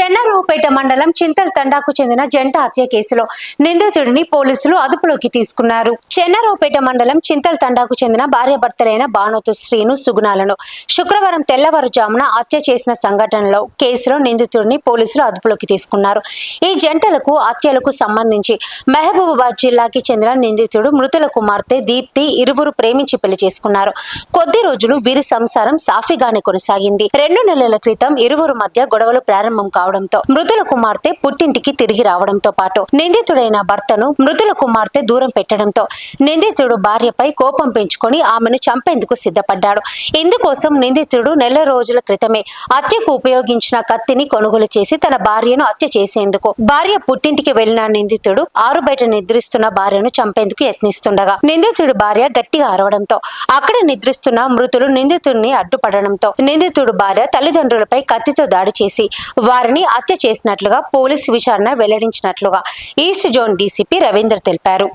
చెన్నారావుపేట మండలం చింతల్ తండాకు చెందిన జంట హత్య కేసులో నిందితుడిని పోలీసులు అదుపులోకి తీసుకున్నారు. చెన్నారావుపేట మండలం చింతల్ తండాకు చెందిన భార్యాభర్తలైన బానోతు శ్రీను సుగుణాలను శుక్రవారం తెల్లవారుజామున హత్య చేసిన సంఘటనలో కేసులో నిందితుడిని పోలీసులు అదుపులోకి తీసుకున్నారు. ఈ జంటలకు హత్యలకు సంబంధించి మహబూబాబాద్ జిల్లాకి చెందిన నిందితుడు మృతుల కుమార్తె దీప్తి ఇరువురు ప్రేమించి పెళ్ళి చేసుకున్నారు. కొద్ది రోజులు వీరి సంసారం సాఫీగానే కొనసాగింది. రెండు నెలల క్రితం ఇరువురు మధ్య గొడవలు ప్రారంభం రావడంతో మృతుల కుమార్తె పుట్టింటికి తిరిగి రావడంతో పాటు నిందితుడైన భర్తను మృతుల కుమార్తె దూరం పెట్టడంతో నిందితుడు భార్యపై కోపం పెంచుకొని ఆమెను చంపేందుకు సిద్ధపడ్డాడు. ఇందుకోసం నిందితుడు నెల రోజుల క్రితమే హత్యకు ఉపయోగించిన కత్తిని కొనుగోలు చేసి తన భార్యను హత్య చేసేందుకు భార్య పుట్టింటికి వెళ్ళిన నిందితుడు ఆరు బయట నిద్రిస్తున్న భార్యను చంపేందుకు యత్నిస్తుండగా నిందితుడి భార్య గట్టిగా అరవడంతో అక్కడ నిద్రిస్తున్న మృతులు నిందితుడిని అడ్డుపడడంతో నిందితుడు భార్య తల్లిదండ్రులపై కత్తితో దాడి చేసి వారిని హత్య చేసినట్లుగా పోలీసు విచారణ వెల్లడించినట్లుగా ఈస్ట్ జోన్ డీసీపీ రవీందర్ తెలిపారు.